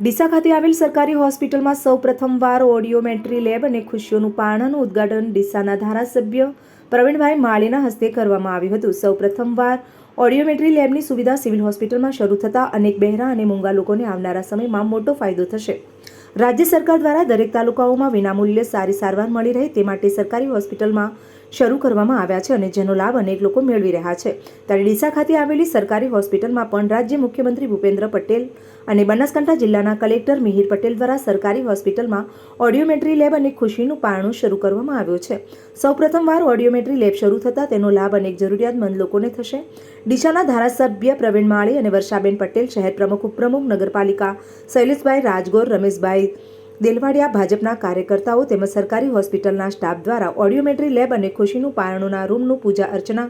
ડીસા ખાતે આવેલ સરકારી હોસ્પિટલમાં સૌ પ્રથમવાર ઓડિયોમેટ્રી લેબ અને ખુશીઓનું પારણાનું ઉદ્ઘાટન ડીસાના ધારાસભ્ય પ્રવીણભાઈ માળીના હસ્તે કરવામાં આવ્યું હતું. સૌ પ્રથમવાર ઓડિયોમેટ્રી લેબની સુવિધા સિવિલ હોસ્પિટલમાં શરૂ થતાં અનેક બહેરા અને મૂંગા લોકોને આવનારા સમયમાં મોટો ફાયદો થશે. રાજ્ય સરકાર દ્વારા દરેક તાલુકાઓમાં વિનામૂલ્યે સારી સારવાર મળી રહે તે માટે સરકારી હોસ્પિટલમાં શરૂ કરવામાં આવ્યા છે અને જેનો લાભ અનેક લોકો મેળવી રહ્યા છે. ત્યારે ડીસા ખાતે આવેલી સરકારી હોસ્પિટલમાં પણ રાજ્ય મુખ્યમંત્રી ભૂપેન્દ્ર પટેલ અને બનાસકાંઠા જિલ્લાના કલેક્ટર મિહિર પટેલ દ્વારા સરકારી હોસ્પિટલમાં ઓડિયોમેટ્રી લેબ અને ખુશીનું પારણું શરૂ કરવામાં આવ્યું છે. સૌપ્રથમવાર ઓડિયોમેટ્રી લેબ શરૂ થતાં તેનો લાભ અનેક જરૂરિયાતમંદ લોકોને થશે. ડીસાના ધારાસભ્ય પ્રવીણ માળી અને વર્ષાબેન પટેલ, શહેર પ્રમુખ, ઉપપ્રમુખ, નગરપાલિકા, શૈલેષભાઈ રાજગોર, રમેશભાઈ દેલવાડિયા ભાજપના કાર્યકર્તાઓ તેમજ સરકારી હોસ્પિટલના સ્ટાફ દ્વારા ઓડિયોમેટ્રી લેબ અને ખુશીનું પારણુના રૂમનું પૂજા અર્ચના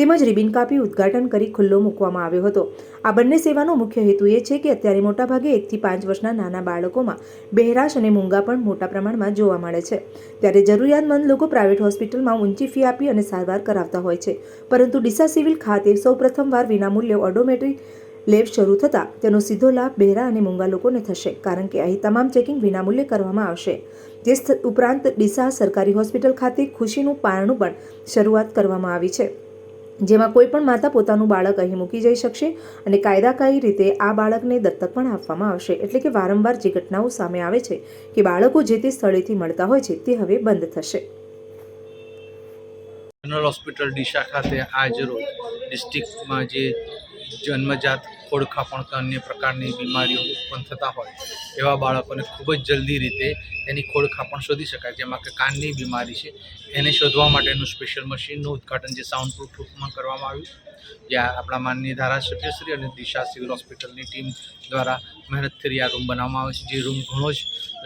તેમજ રિબિન કાપી ઉદ્ઘાટન કરી ખુલ્લો મૂકવામાં આવ્યો હતો. આ બંને સેવાનો મુખ્ય હેતુ એ છે કે અત્યારે મોટાભાગે એકથી પાંચ વર્ષના નાના બાળકોમાં બહેરાશ અને મૂંગા પણ મોટા પ્રમાણમાં જોવા મળે છે. ત્યારે જરૂરિયાતમંદ લોકો પ્રાઇવેટ હોસ્પિટલમાં ઊંચી ફી આપી અને સારવાર કરાવતા હોય છે. પરંતુ ડીસા સિવિલ ખાતે સૌ પ્રથમવાર વિનામૂલ્યે ઓડોમેટ્રી લેબ શરૂ થતાં તેનો સીધો લાભ બહેરા અને મૂંગા લોકોને થશે, કારણ કે અહીં તમામ ચેકિંગ વિનામૂલ્યે કરવામાં આવશે. જે ઉપરાંત ડીસા સરકારી હોસ્પિટલ ખાતે ખુશીનું પારણું પણ શરૂઆત કરવામાં આવી છે, જેમાં કોઈ પણ માતા પોતાનું બાળક અહીં મૂકી જઈ શકશે અને કાયદાકારી રીતે આ બાળકને દત્તક પણ આપવામાં આવશે. એટલે કે વારંવાર જે ઘટનાઓ સામે આવે છે કે બાળકો જે તે સ્થળેથી મળતા હોય છે તે હવે બંધ થશે. જનરલ હોસ્પિટલ ડીસા ખાતે આજ ડિસ્ટ્રિક્ટમાં જે જન્મજાત ખોડખાપણ કે અન્ય પ્રકારની બીમારીઓ ઉત્પન્ન થતા હોય, એવા બાળકોને ખૂબ જ જલ્દી રીતે એની ખોડખાપણ શોધી શકાય. જેમાં કે કાનની બીમારી છે, એને શોધવા માટેનું સ્પેશિયલ મશીનનું ઉદઘાટન જે સાઉન્ડ પ્રૂફ રૂપમાં કરવામાં આવ્યું. જ્યાં આપણા માનનીય ધારાસભ્યશ્રી અને દિશા સિવિલ હોસ્પિટલની ટીમ દ્વારા મહેનતથી આ રૂમ બનાવવામાં આવે છે. જે રૂમ ઘણો જ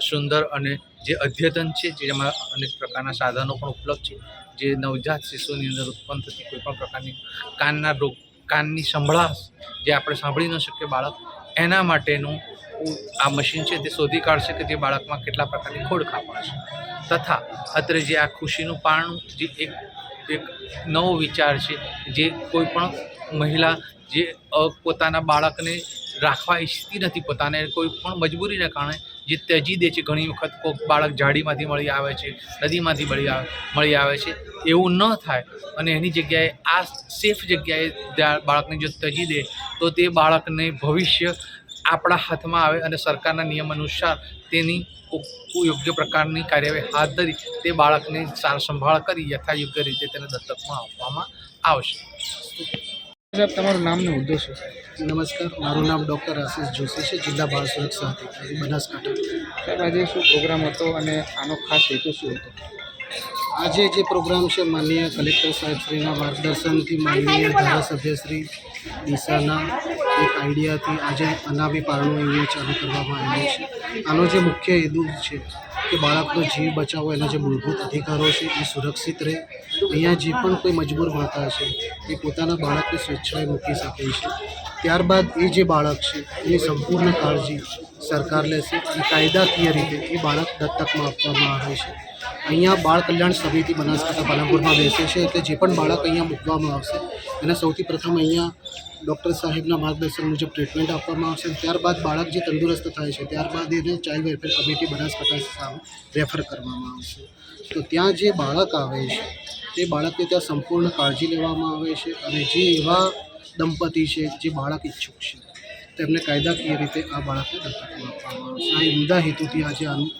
સુંદર અને જે અદ્યતન છે, જેમાં અનેક પ્રકારના સાધનો પણ ઉપલબ્ધ છે. જે નવજાત શિશુની અંદર ઉત્પન્ન થતી કોઈપણ પ્રકારની કાનના રોગ કાનની સંભળાશ જે આપણે સાંભળી ન શકીએ બાળક, એના માટેનું આ મશીન છે તે શોધી કાઢશે કે તે બાળકમાં કેટલા પ્રકારની ખોડ ખાપણ તથા અત્રે જે આ ખુશીનું પારણું જે એક એક નવો વિચાર છે જે કોઈ પણ મહિલા જે પોતાના બાળકને રાખવા ઈચ્છતી નથી, પોતાને કોઈ પણ મજબૂરીને કારણે જે તજી દે છે, ઘણી વખત કોઈક બાળક ઝાડીમાંથી મળી આવે છે, નદીમાંથી મળી મળી આવે છે, એવું ન થાય. અને એની જગ્યાએ આ સેફ જગ્યાએ બાળકને જો તજી દે, તો તે બાળકને ભવિષ્ય આપણા હાથમાં આવે અને સરકારના નિયમ અનુસાર તેની યોગ્ય પ્રકારની કાર્યવાહી હાથ ધરી તે બાળકને સાર સંભાળ કરી યથાયોગ્ય રીતે તેને દત્તકમાં આપવામાં આવશે. સાહેબ તમારું નામ ને હોદ્દો શું? નમસ્કાર મારું નામ ડૉક્ટર આશિષ જોશી છે જિલ્લા બાળ સુરક્ષા અધિકારી બનાસકાંઠા. સાહેબ આજે શું પ્રોગ્રામ હતો અને આનો ખાસ હેતુ શું હતો? આજે જે પ્રોગ્રામ છે માનનીય કલેક્ટર સાહેબશ્રીના માર્ગદર્શનથી માનનીય ધારાસભ્યશ્રી દિશાના એક આઈડિયાથી આજે અનામી પારણું અહીંયા ચાલુ કરવામાં આવ્યું છે. આનો જે મુખ્ય હેતુ છે કે બાળકનો જીવ બચાવવો, એના જે મૂળભૂત અધિકારો છે, એ સુરક્ષિત રહે. અહીંયા જે પણ કોઈ મજબૂર માતા છે એ પોતાના બાળકને સ્વેચ્છાએ મૂકી શકે. છે ત્યારબાદ એ જે બાળક છે, એની સંપૂર્ણ કાળજી સરકાર લેશે. અને કાયદાકીય રીતે એ બાળક દત્તકમાં આપવામાં આવે છે. અહીંયા બાળ કલ્યાણ સમિતિ બનાસકાંઠા પાલનપુરમાં બેસે છે એટલે જે પણ બાળક અહીંયા મૂકવામાં આવશે, એને સૌથી પ્રથમ અહીંયા ડૉક્ટર સાહેબના માર્ગદર્શન મુજબ ટ્રીટમેન્ટ આપવામાં આવશે ત્યારબાદ બાળક જે તંદુરસ્ત થાય છે, ત્યારબાદ એને ચાઇલ્ડ વેલફેર કમિટી બનાસકાંઠા સામે રેફર કરવામાં આવશે. તો ત્યાં જે બાળક આવે છે, તે બાળકને ત્યાં સંપૂર્ણ કાળજી લેવામાં આવે છે અને જે એવા દંપતી છે, જે બાળક ઈચ્છુક છે. તેમને કાયદાકીય રીતે આ બાળકને દત્તક આપવામાં આવશે આ ઉમદા હેતુથી આજે આનું